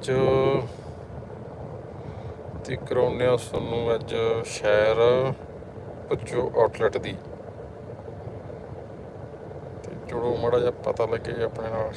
ਅੱਜ ਤੇ ਕਰਾਉਂਦੇ ਆ ਤੁਹਾਨੂੰ ਅੱਜ ਸ਼ਹਿਰ ਪੁੱਛੋ ਆਊਟਲੈਟ ਦੀ। ਤੇ ਜੁੜੋ ਮਾੜਾ ਜਿਹਾ ਪਤਾ ਲੱਗੇ ਆਪਣੇ ਨਾਲ।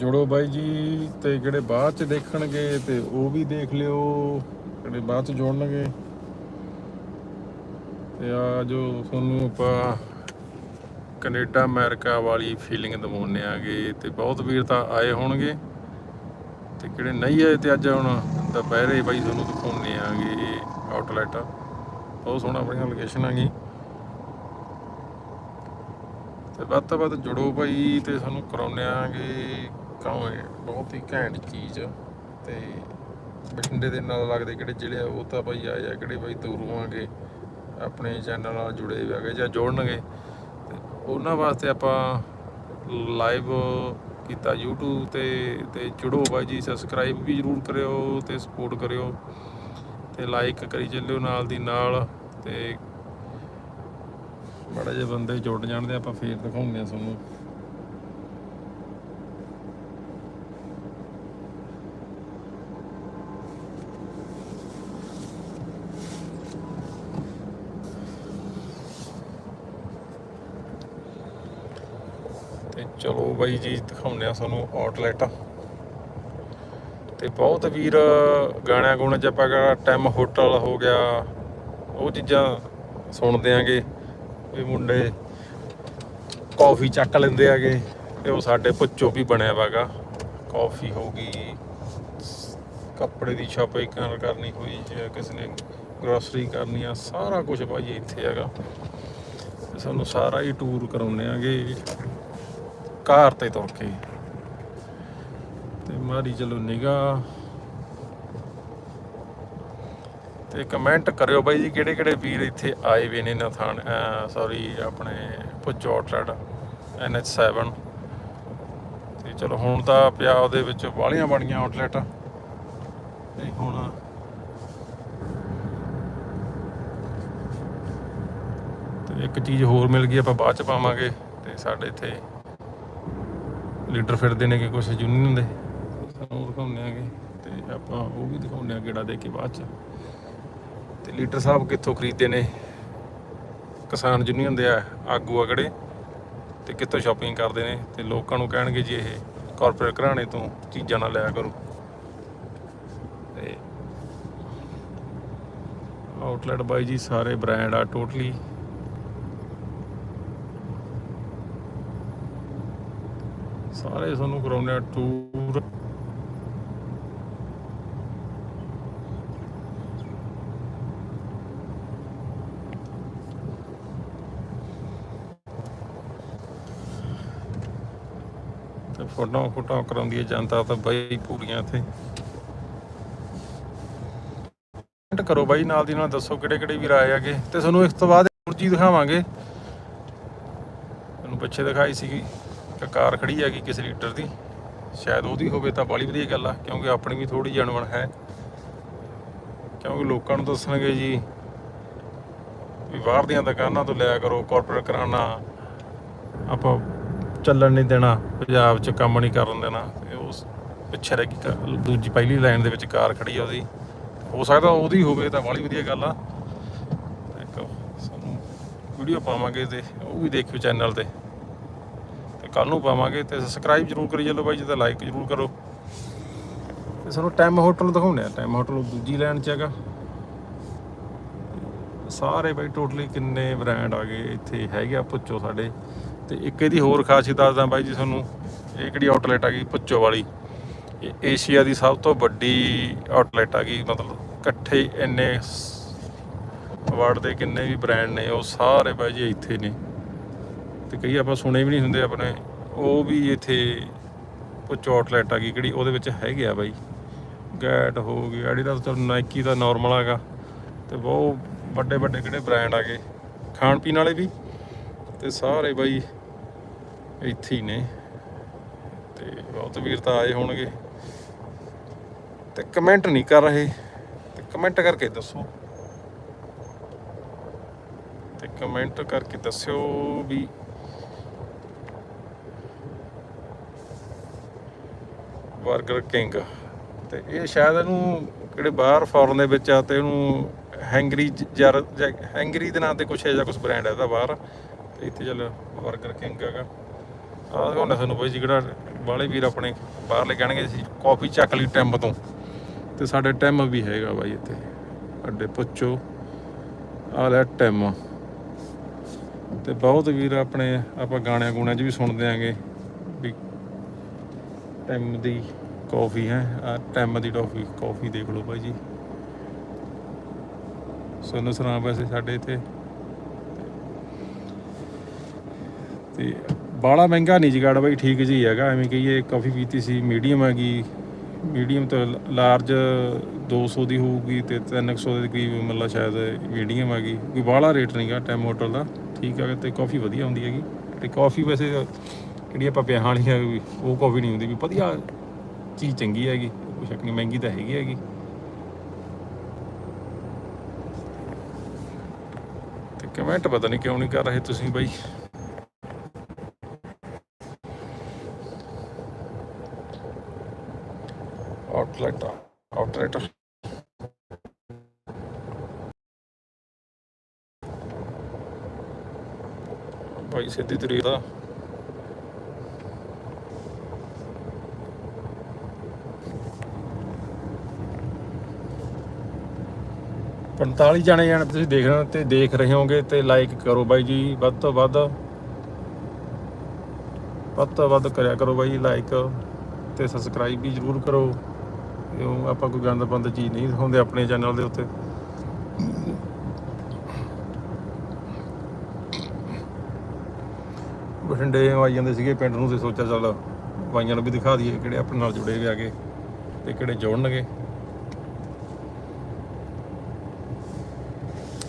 ਜੁੜੋ ਬਾਈ ਜੀ, ਤੇ ਜਿਹੜੇ ਬਾਅਦ ਚ ਦੇਖਣਗੇ, ਤੇ ਉਹ ਵੀ ਦੇਖ ਲਿਓ ਜਿਹੜੇ ਬਾਅਦ ਚ ਜੋੜਨਗੇ। ਤੇ ਆ ਜੋ ਤੁਹਾਨੂੰ ਆਪਾਂ ਕੈਨੇਡਾ, ਅਮਰੀਕਾ ਵਾਲੀ ਫੀਲਿੰਗ ਦਵਾਉਂਦੇ ਆਗੇ, ਤੇ ਬਹੁਤ ਵੀਰ ਤਾਂ ਆਏ ਹੋਣਗੇ। ਤੇ ਕਿਹੜੇ ਨਹੀਂ ਆਏ ਤੇ ਅੱਜ ਹੁਣ ਦੁਪਹਿਰੇ ਬਾਈ ਤੁਹਾਨੂੰ ਦਿਖਾਉਂਦੇ ਆਗੇ ਆਊਟਲੈਟ ਬਹੁਤ ਸੋਹਣਾ ਆਪਣੀਆਂ ਲੋਕੇਸ਼ਨਾਂ ਗਈ। ਤੇ ਵੱਧ ਤੋਂ ਵੱਧ ਜੁੜੋ ਭਾਈ ਤੇ ਸਾਨੂੰ ਕਰਾਉਂਦੇ ਆਂਗੇ ਕਾਵੇਂ ਬਹੁਤ ਹੀ ਘੈਂਟ ਚੀਜ਼ ਤੇ ਬਠਿੰਡੇ ਦੇ ਨਾਲ ਲੱਗਦੇ ਕਿਹੜੇ ਜ਼ਿਲ੍ਹੇ ਆ, ਉਹ ਤਾਂ ਭਾਈ ਆਏ ਆ ਕਿਹੜੇ ਭਾਈ ਦੂਰੋਂ ਆਗੇ ਆਪਣੇ ਚੈਨਲ ਨਾਲ ਜੁੜੇ ਹੋਏ ਹੈਗੇ ਜਾਂ ਜੋੜਨਗੇ। ਤੇ ਉਹਨਾਂ ਵਾਸਤੇ ਆਪਾਂ ਲਾਈਵ ਕੀਤਾ YouTube ਤੇ ਤੇ ਜੁੜੋ ਬਾਈ ਜੀ ਸਬਸਕ੍ਰਾਈਬ ਵੀ ਜਰੂਰ ਕਰਿਓ ਤੇ ਸਪੋਰਟ ਕਰਿਓ। ਤੇ ਲਾਈਕ ਕਰੀ ਚੱਲਿਓ ਨਾਲ ਦੀ ਨਾਲ ਤੇ ਬੜਾ ਜੇ ਬੰਦੇ ਜੁੜ ਜਾਣਦੇ ਆਪਾਂ ਫੇਰ ਦਿਖਾਉਂਦੇ ਆ ਤੁਹਾਨੂੰ ਤੇ ਚਲੋ ਬਾਈ ਜੀ, ਦਿਖਾਉਂਦੇ ਆ ਤੁਹਾਨੂੰ ਆਊਟਲੈਟ ਤੇ ਬਹੁਤ ਵੀਰ, ਗਾਣਿਆਂ ਗੁਣੇ ਚ ਆਪਾਂ ਕਿਹੜਾ ਟੈਮ ਹੋਟਲ ਹੋ ਗਿਆ, ਉਹ ਚੀਜ਼ਾਂ ਸੁਣਦੇ ਆਂਗੇ। ਵੀ ਮੁੰਡੇ ਕਾਫੀ ਚੱਕ ਲੈਂਦੇ ਆਗੇ ਤੇ ਉਹ ਸਾਡੇ ਪੁੱਚੋ ਵੀ ਬਣਿਆ ਵਾਗਾ। ਕਾਫੀ ਹੋ ਗਈ, ਕੱਪੜੇ ਦੀ ਸ਼ਾਪਿੰਗ ਕਰਨੀ ਹੋਈ, ਜਾਂ ਕਿਸੇ ਨੇ ਗਰੋਸਰੀ ਕਰਨੀ ਆ, ਸਾਰਾ ਕੁਝ ਭਾਈ ਇੱਥੇ ਹੈਗਾ। ਤੇ ਸਾਨੂੰ ਸਾਰਾ ਹੀ ਟੂਰ ਕਰਾਉਨੇ ਆਗੇ। ਕਾਰ ਤੇ ਤੁਰ ਕੇ। ਤੇ ਮਾਰੀ ਚਲੋ ਨਿਗਾਹ ਤੇ ਕਮੈਂਟ ਕਰਿਓ ਬਾਈ ਜੀ, ਕਿਹੜੇ ਕਿਹੜੇ ਵੀਰ ਇੱਥੇ ਆਏ ਵੇ ਨੇ ਨਥਾਨ ਸੌਰੀ ਆਪਣੇ ਪੁੱਚੋ ਆਊਟਲੈਟ NH7 ਤੇ ਚਲੋ ਹੁਣ ਤਾਂ ਪਿਆ ਉਹਦੇ ਵਿੱਚ ਬਾਲੀਆਂ ਬਣੀਆਂ ਆਊਟਲੈਟ। ਤੇ ਹੁਣ ਤੇ ਇੱਕ ਚੀਜ਼ ਹੋਰ ਮਿਲ ਗਈ, ਆਪਾਂ ਬਾਅਦ ਚ ਪਾਵਾਂਗੇ। ਤੇ ਸਾਡੇ ਇੱਥੇ ਲੀਡਰ ਫਿਰਦੇ ਨੇ ਕਿ ਕੁਝ ਯੂਨੀਅਨ ਦੇ। ਸਾਨੂੰ ਦਿਖਾਉਂਦੇ ਆਗੇ ਤੇ ਆਪਾਂ ਉਹ ਵੀ ਦਿਖਾਉਂਦੇ ਆ ਗੇੜਾ ਦੇ ਕੇ ਬਾਅਦ ਚ। ਤੇ ਲੀਡਰ ਸਾਹਿਬ ਕਿੱਥੋਂ ਖਰੀਦਦੇ ਨੇ? ਕਿਸਾਨ ਯੂਨੀਅਨ ਦੇ ਆ, ਆਗੂ ਆ ਕਿਹੜੇ? ਤੇ ਕਿੱਥੋਂ ਸ਼ਾਪਿੰਗ ਕਰਦੇ ਨੇ? ਤੇ ਲੋਕਾਂ ਨੂੰ ਕਹਿਣਗੇ ਜੀ ਇਹ ਕਾਰਪੋਰੇਟ ਘਰਾਣੇ ਤੋਂ ਚੀਜ਼ਾਂ ਨਾ ਲਿਆ ਕਰੋ। ਤੇ ਆਊਟਲੈਟ ਬਾਈ ਜੀ, ਸਾਰੇ ਬ੍ਰਾਂਡ ਆ ਟੋਟਲੀ ਸਾਰੇ ਤੁਹਾਨੂੰ ਕਰਾਉਂਦੇ ਆ ਟੂਰ ਤੇ ਫੋਟੋ ਫੋਟੋ ਕਰਾਉਂਦੀ ਹੈ ਜਨਤਾ ਤਾਂ ਬਾਈ ਪੂਰੀਆਂ ਇੱਥੇ। ਕਮੈਂਟ ਕਰੋ ਬਾਈ, ਨਾਲ ਦੀ ਨਾਲ ਦੱਸੋ ਕਿਹੜੇ ਕਿਹੜੇ ਵੀਰ ਆਏ ਆਗੇ ਤੇ ਤੁਹਾਨੂੰ ਇਸ ਤੋਂ ਬਾਅਦ ਹੋਰ ਚੀਜ਼ ਦਿਖਾਵਾਂਗੇ। ਤੁਹਾਨੂੰ ਪਿੱਛੇ ਦਿਖਾਈ ਸੀਗੀ। ਇੱਕ ਕਾਰ ਖੜੀ ਹੈਗੀ ਕਿਸੇ ਲੀਟਰ ਦੀ, ਸ਼ਾਇਦ ਉਹਦੀ ਹੋਵੇ ਤਾਂ ਬੜੀ ਵਧੀਆ ਗੱਲ ਆ, ਕਿਉਂਕਿ ਆਪਣੀ ਵੀ ਥੋੜੀ ਜਣਵਣ ਹੈ। ਕਿਉਂਕਿ ਲੋਕਾਂ ਨੂੰ ਦੱਸਣਗੇ ਜੀ ਵੀ ਬਾਹਰ ਦੀਆਂ ਦੁਕਾਨਾਂ ਤੋਂ ਲਿਆ ਕਰੋ ਕਾਰਪੋਰੇਟ ਕਰਾਨਾ ਆਪਾਂ ਚੱਲਣ ਨਹੀਂ ਦੇਣਾ, ਪੰਜਾਬ 'ਚ ਕੰਮ ਨਹੀਂ ਕਰਨ ਦੇਣਾ, ਤੇ ਉਸ ਪਿੱਛੇ ਰਹਿ ਗਈ ਦੂਜੀ ਪਹਿਲੀ ਲਾਈਨ ਦੇ ਵਿੱਚ ਕਾਰ ਖੜੀ ਆ ਉਹਦੀ। ਹੋ ਸਕਦਾ ਉਹਦੀ ਹੋਵੇ ਤਾਂ ਬੜੀ ਵਧੀਆ ਗੱਲ ਆ। ਇੱਕ ਸਾਨੂੰ ਵੀਡੀਓ ਪਾਵਾਂਗੇ ਤੇ ਉਹ ਵੀ ਦੇਖਿਓ ਚੈਨਲ ਤੇ। ਤੇ ਕੱਲ ਨੂੰ ਪਾਵਾਂਗੇ ਤੇ ਸਬਸਕ੍ਰਾਈਬ ਜਰੂਰ ਕਰੀ ਚੱਲੋ ਬਾਈ ਜੀ ਤਾਂ ਲਾਈਕ ਜਰੂਰ ਕਰੋ। ਤੇ ਸਾਨੂੰ ਟਾਈਮ ਹੋਟਲ ਦਿਖਾਉਂਦੇ ਆ ਟਾਈਮ ਹੋਟਲ ਦੂਜੀ ਲਾਈਨ 'ਚ ਹੈਗਾ। ਸਾਰੇ ਬਾਈ ਟੋਟਲੀ ਕਿੰਨੇ ਬ੍ਰਾਂਡ ਆ ਗਏ, ਇੱਥੇ ਹੈਗੇ ਆ ਪੁੱਛੋ ਸਾਡੇ। ਤੇ ਇੱਕ ਇਹਦੀ ਹੋਰ ਖਾਸੀਅਤ ਦੱਸਦਾ ਬਾਈ ਜੀ ਤੁਹਾਨੂੰ, ਇਹ ਕਿਹੜੀ ਆਊਟਲੈਟ ਆ ਗਈ? ਪੁੱਛੋ ਵਾਲੀ। ਇਹ ਏਸ਼ੀਆ ਦੀ ਸਭ ਤੋਂ ਵੱਡੀ ਆਊਟਲੈਟ ਆ ਗਈ, ਮਤਲਬ ਇਕੱਠੇ ਇੰਨੇ ਵਰਲਡ ਦੇ ਕਿੰਨੇ ਵੀ ਬ੍ਰਾਂਡ ਨੇ, ਉਹ ਸਾਰੇ ਬਾਈ ਜੀ ਇੱਥੇ ਨੇ। ਤੇ ਕਈ ਆਪਾਂ ਸੁਣੇ ਵੀ ਨਹੀਂ ਹੁੰਦੇ ਆਪਣੇ। ਉਹ ਵੀ ਇੱਥੇ ਪੁੱਛੋ ਆਊਟਲੈਟ ਆ ਗਈ, ਕਿਹੜੀ ਉਹਦੇ ਵਿੱਚ ਹੈਗੇ ਆ ਬਾਈ। ਗੈਟ ਹੋ ਗਈ ਐਡੀਦਾਸ ਤਾਂ ਨਾਈਕੀ ਦਾ ਨਾਰਮਲ ਹੈਗਾ। ਤੇ ਬਹੁਤ ਵੱਡੇ ਵੱਡੇ ਕਿਹੜੇ ਬ੍ਰਾਂਡ ਆ ਗਏ। ਖਾਣ ਪੀਣ ਵਾਲੇ ਵੀ। ਤੇ ਸਾਰੇ ਬਾਈ ਇੱਥੇ ਹੀ ਨੇ। ਤੇ ਬਹੁਤ ਵੀਰ ਤਾਂ ਆਏ ਹੋਣਗੇ। ਤੇ ਕਮੈਂਟ ਨਹੀਂ ਕਰ ਰਹੇ। ਤੇ ਕਮੈਂਟ ਕਰਕੇ ਦੱਸੋ। ਤੇ ਕਮੈਂਟ ਕਰਕੇ ਦੱਸਿਓ ਵੀ 버ਗਰ ਕਿੰਗ। ਤੇ ਇਹ ਸ਼ਾਇਦ ਇਹਨੂੰ ਕਿਹੜੇ ਬਾਹਰ ਫੋਰਨ ਦੇ ਵਿੱਚ ਆ ਤੇ ਇਹਨੂੰ ਹੈਂਗਰੀ ਜਰ ਹੈਂਗਰੀ ਦੇ ਨਾਂ ਤੇ ਕੁਛ ਐਜਾ ਕੁਛ ਬ੍ਰਾਂਡ ਹੈ ਇਹਦਾ ਬਾਹਰ। ਤੇ ਇੱਥੇ ਚੱਲ 버ਗਰ ਕਿੰਗ ਹੈਗਾ। ਆਹ ਦਿਖਾਉਂਦਾ ਤੁਹਾਨੂੰ ਬਾਈ ਜੀ ਕਿਹੜਾ ਬਾਹਲੇ ਵੀਰ ਆਪਣੇ ਬਾਹਰਲੇ ਕਹਿਣਗੇ ਅਸੀਂ ਕਾਫੀ ਚੱਕ ਲਈ ਟੈਂਬ ਤੋਂ। ਤੇ ਸਾਡੇ ਟੈਮ ਵੀ ਹੈਗਾ ਬਾਈ ਇੱਥੇ। ਅੱਡੇ ਪੁੱਛੋ। ਆ ਲੈ ਟੈਮ ਤੇ ਬਹੁਤ ਵੀਰ ਆਪਣੇ, ਆਪਾਂ ਗਾਣਿਆਂ ਗੂਣਿਆਂ 'ਚ ਵੀ ਸੁਣਦੇ ਆਂਗੇ। ਟੈਮ ਦੀ ਕਾਫੀ ਹੈ। ਆ ਟੈਮ ਦੀ ਟਾਫੀ ਕਾਫੀ ਦੇਖ ਲਓ ਭਾਈ ਜੀ। ਸੋਨੂੰ ਸਰਾਂ ਵੈਸੇ ਸਾਡੇ ਇੱਥੇ। ਤੇ ਬਾਲਾ ਮਹਿੰਗਾ ਨਹੀਂ ਜਗਾੜ ਬਾਈ, ਠੀਕ ਜੀ ਹੈਗਾ। ਐਵੇਂ ਕਹੀਏ ਕਾਫੀ ਪੀਤੀ ਸੀ ਮੀਡੀਅਮ ਹੈਗੀ। ਮੀਡੀਅਮ ਤੋਂ ਲਾਰਜ 200 ਦੀ ਹੋਊਗੀ ਤੇ 300 ਦੇ ਕਰੀਬ ਮਤਲਬ ਸ਼ਾਇਦ ਮੀਡੀਅਮ ਹੈਗੀ। ਕੋਈ ਬਾਹਲਾ ਰੇਟ ਨਹੀਂਗਾ ਟੈਮ ਹੋਟਲ ਦਾ। ਠੀਕ ਹੈ ਤੇ ਕਾਫੀ ਵਧੀਆ ਹੁੰਦੀ ਹੈਗੀ। ਤੇ ਕਾਫੀ ਵੈਸੇ ਕਿਹੜੀ ਆਪਾਂ ਪਿਆਹਾਂ ਵਾਲੀ ਹੈ ਵੀ, ਉਹ ਕਾਫੀ ਨਹੀਂ ਹੁੰਦੀ ਵੀ ਵਧੀਆ ਚੀਜ਼ ਚੰਗੀ ਹੈਗੀ, ਕੋਈ ਸ਼ੱਕ ਨਹੀਂ, ਮਹਿੰਗੀ ਤਾਂ ਹੈਗੀ ਹੈਗੀ। ਤੇ ਕਮੈਂਟ ਪਤਾ ਨਹੀਂ ਕਿਉਂ ਨਹੀਂ ਕਰ ਰਹੇ ਤੁਸੀਂ ਬਾਈ। ਆਊਟਲੈਟ ਆਊਟਲੈਟ ਭਾਈ ਸਿੱਧੀ ਤਰੀਕ ਦਾ। ਪੰਤਾਲੀ ਜਾਣੇ ਜਾਣੇ ਤੁਸੀਂ ਦੇਖ ਰਹੇ ਹੋ ਤੇ ਦੇਖ ਰਹੇ ਹੋਗੇ ਤੇ ਲਾਈਕ ਕਰੋ ਬਾਈ ਜੀ, ਵੱਧ ਤੋਂ ਵੱਧ। ਵੱਧ ਤੋਂ ਵੱਧ ਕਰਿਆ ਕਰੋ ਬਾਈ ਲਾਈਕ ਤੇ ਸਬਸਕ੍ਰਾਈਬ ਵੀ ਜਰੂਰ ਕਰੋ। ਕਿਉਂ ਆਪਾਂ ਕੋਈ ਗੰਦ ਬੰਦ ਚੀਜ਼ ਨਹੀਂ ਦਿਖਾਉਂਦੇ ਆਪਣੇ ਚੈਨਲ ਦੇ ਉੱਤੇ। ਬਠਿੰਡੇ ਆਈ ਜਾਂਦੇ ਸੀਗੇ ਪਿੰਡ ਨੂੰ ਤੇ ਸੋਚਿਆ ਚੱਲ ਬਾਈਆਂ ਨੂੰ ਵੀ ਦਿਖਾ ਦਈਏ ਕਿਹੜੇ ਆਪਣੇ ਨਾਲ ਜੁੜੇ ਹੋਏ ਆਗੇ ਤੇ ਕਿਹੜੇ ਜੋੜਨਗੇ।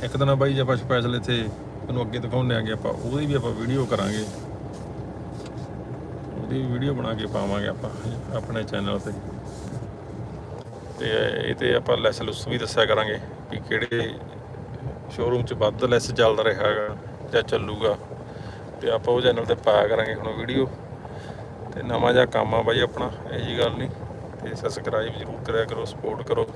ਇੱਕ ਦਿਨ ਬਾਈ ਜੇ ਆਪਾਂ ਸਪੈਸ਼ਲ ਇੱਥੇ ਤੁਹਾਨੂੰ ਅੱਗੇ ਦਿਖਾਉਂਦੇ ਆਂਗੇ, ਆਪਾਂ ਉਹਦੀ ਵੀ ਆਪਾਂ ਵੀਡੀਓ ਕਰਾਂਗੇ। ਉਹਦੀ ਵੀਡੀਓ ਬਣਾ ਕੇ ਪਾਵਾਂਗੇ ਆਪਾਂ ਆਪਣੇ ਚੈਨਲ ਤੇ। ਤੇ ਇਹ ਤੇ ਆਪਾਂ ਲੈਸ ਲੁੱਸ ਵੀ ਦੱਸਿਆ ਕਰਾਂਗੇ ਵੀ ਕਿਹੜੇ ਸ਼ੋਰੂਮ 'ਚ ਵੱਧ ਲੈਸ ਚੱਲਦਾ ਰਿਹਾ ਹੈਗਾ ਜਾਂ ਚੱਲੂਗਾ। ਤੇ ਆਪਾਂ ਉਹ ਚੈਨਲ ਤੇ ਪਾਇਆ ਕਰਾਂਗੇ ਹੁਣ ਵੀਡੀਓ ਤੇ ਨਵਾਂ ਜਿਹਾ ਕੰਮ ਆ ਬਾਈ ਆਪਣਾ, ਇਹ ਜੀ ਗੱਲ ਨਹੀਂ। ਤੇ ਸਬਸਕ੍ਰਾਈਬ ਜ਼ਰੂਰ ਕਰਿਆ ਕਰੋ ਸਪੋਰਟ ਕਰੋ।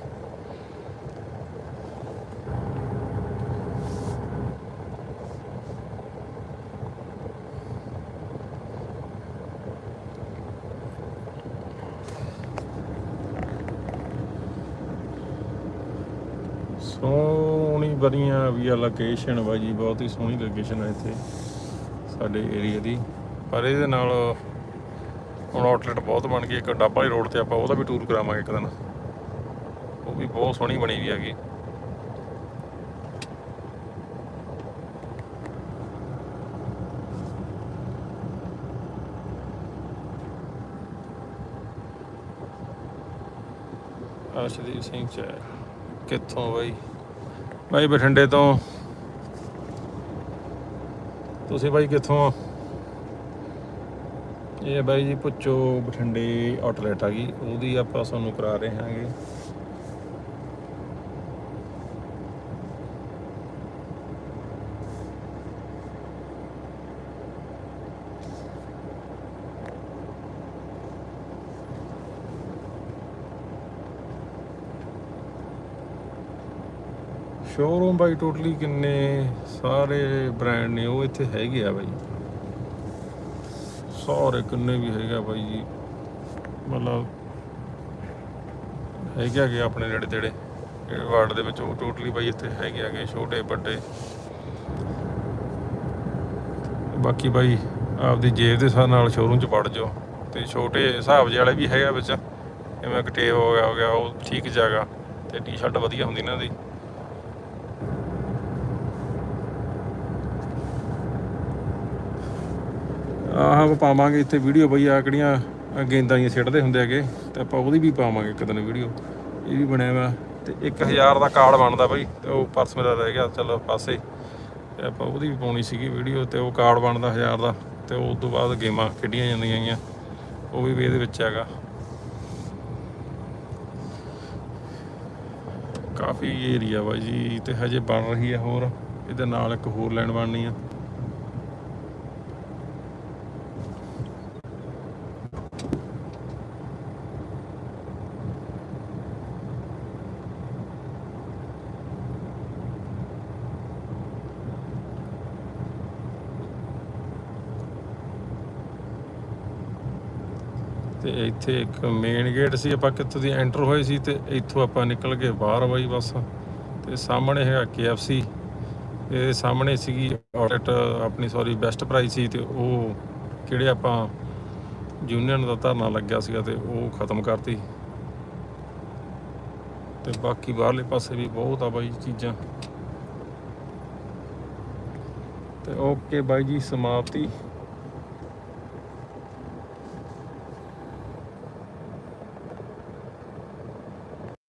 ਸੋਹਣੀ ਵੀ ਆ ਲੋਕੇਸ਼ਨ ਵਾ ਜੀ, ਬਹੁਤ ਹੀ ਸੋਹਣੀ ਲੋਕੇਸ਼ਨ ਹੈ ਇੱਥੇ ਸਾਡੇ ਏਰੀਆ ਦੀ। ਪਰ ਇਹਦੇ ਨਾਲ ਹੁਣ ਆਊਟਲੈਟ ਬਹੁਤ ਬਣ ਗਈ, ਇੱਕ ਡੱਬਾ ਵਾਲੀ ਰੋਡ ਤੇ ਆਪਾਂ ਉਹਦਾ ਵੀ ਟੂਰ ਕਰਾਵਾਂਗੇ ਇੱਕ ਦਿਨ। ਉਹ ਵੀ ਬਹੁਤ ਸੋਹਣੀ ਬਣੀ ਵੀ ਹੈਗੀ। ਅਰਸ਼ਦੀਪ ਸਿੰਘ ਚ ਕਿੱਥੋਂ ਬਾਈ? ਬਾਈ ਬਠਿੰਡੇ ਤੋਂ। ਤੁਸੀਂ ਬਾਈ ਕਿੱਥੋਂ ਇਹ ਬਾਈ ਜੀ ਪੁੱਛੋ ਬਠਿੰਡੇ ਆਊਟਲੈਟ ਆ ਗਈ, ਉਹਦੀ ਆਪਾਂ ਤੁਹਾਨੂੰ ਕਰਾ ਰਹੇ ਹਾਂਗੇ। ਸ਼ੋਰੂਮ ਬਾਈ ਟੋਟਲੀ ਕਿੰਨੇ ਸਾਰੇ ਬ੍ਰਾਂਡ ਨੇ, ਉਹ ਇੱਥੇ ਹੈਗੇ ਆ ਬਾਈ। ਸਾਰੇ ਕਿੰਨੇ ਵੀ ਹੈਗਾ ਬਾਈ ਜੀ। ਮਤਲਬ ਹੈਗੇ ਆ ਕਿ ਆਪਣੇ ਨੇੜੇ ਤੇੜੇ, ਜਿਹੜੇ ਵਾਰਡ ਦੇ ਵਿੱਚ ਉਹ ਟੋਟਲੀ ਬਾਈ ਇੱਥੇ ਹੈਗੇ ਆਗੇ ਛੋਟੇ, ਵੱਡੇ। ਬਾਕੀ ਬਾਈ ਆਪਦੀ ਜੇਬ ਦੇ ਹਿਸਾਬ ਨਾਲ ਸ਼ੋਰੂਮ ਚ ਵੜ ਜਾਓ, ਤੇ ਛੋਟੇ ਹਿਸਾਬ ਜਿਹੇ ਵਾਲੇ ਵੀ ਹੈਗਾ ਵਿੱਚ। ਜਿਵੇਂ ਕਟੇਵ ਹੋ ਗਿਆ ਹੋ ਗਿਆ, ਉਹ ਠੀਕ ਜਗ੍ਹਾ, ਤੇ ਟੀ-ਸ਼ਰਟ ਵਧੀਆ ਹੁੰਦੀ ਇਹਨਾਂ ਦੀ ਆਹ ਪਾਵਾਂਗੇ ਇੱਥੇ ਵੀਡੀਓ ਬਈ ਆ ਕਿਹੜੀਆਂ ਗੇਂਦਾਂ ਦੀਆਂ ਸਿੱਟਦੇ ਹੁੰਦੇ ਹੈਗੇ, ਤੇ ਆਪਾਂ ਉਹਦੀ ਵੀ ਪਾਵਾਂਗੇ ਇੱਕ ਦਿਨ ਵੀਡੀਓ ਇਹ ਵੀ ਬਣਿਆ ਵਾ, ਤੇ 1000 ਦਾ ਕਾਰਡ ਬਣਦਾ ਬਈ, ਤੇ ਉਹ ਪਰਸ ਮੇਰਾ ਰਹਿ ਗਿਆ, ਚਲੋ ਪਾਸੇ। ਤੇ ਆਪਾਂ ਉਹਦੀ ਵੀ ਪਾਉਣੀ ਸੀਗੀ ਵੀਡੀਓ ਤੇ ਉਹ ਕਾਰਡ ਬਣਦਾ 1000 ਦਾ, ਤੇ ਉਸ ਤੋਂ ਬਾਅਦ ਗੇਮਾਂ ਖੇਡੀਆਂ ਜਾਂਦੀਆਂ ਗਈਆਂ ਉਹ ਵੀ ਇਹਦੇ ਵਿੱਚ ਹੈਗਾ। ਕਾਫੀ ਏਰੀਆ ਵਾ ਜੀ, ਤੇ ਹਜੇ ਬਣ ਰਹੀ ਹੈ ਹੋਰ। ਇਹਦੇ ਨਾਲ ਇੱਕ ਹੋਰ ਲੈਣ ਬਣਨੀ ਆ। ਤੇ ਇੱਥੇ ਇੱਕ ਮੇਨ ਗੇਟ ਸੀ, ਆਪਾਂ ਕਿੱਥੋਂ ਦੀ ਐਂਟਰ ਹੋਏ ਸੀ ਤੇ ਇੱਥੋਂ ਆਪਾਂ ਨਿਕਲ ਕੇ ਬਾਹਰ ਬਾਈ ਬਸ। ਤੇ ਸਾਹਮਣੇ ਹੈਗਾ KFC ਇਹ ਸਾਹਮਣੇ ਸੀਗੀ ਆਊਟਲੈਟ ਆਪਣੀ ਸੌਰੀ ਬੈਸਟ ਪ੍ਰਾਈਸ ਸੀ ਤੇ ਉਹ ਕਿਹੜੇ ਆਪਾਂ ਯੂਨੀਅਨ ਦਾ ਧਰਨਾ ਲੱਗਿਆ ਸੀਗਾ ਤੇ ਉਹ ਖਤਮ ਕਰਤੀ। ਤੇ ਬਾਕੀ ਬਾਹਰਲੇ ਪਾਸੇ ਵੀ ਬਹੁਤ ਆ ਬਾਈ ਚੀਜ਼ਾਂ। ਤੇ ਓਕੇ ਬਾਈ ਜੀ, ਸਮਾਪਤੀ।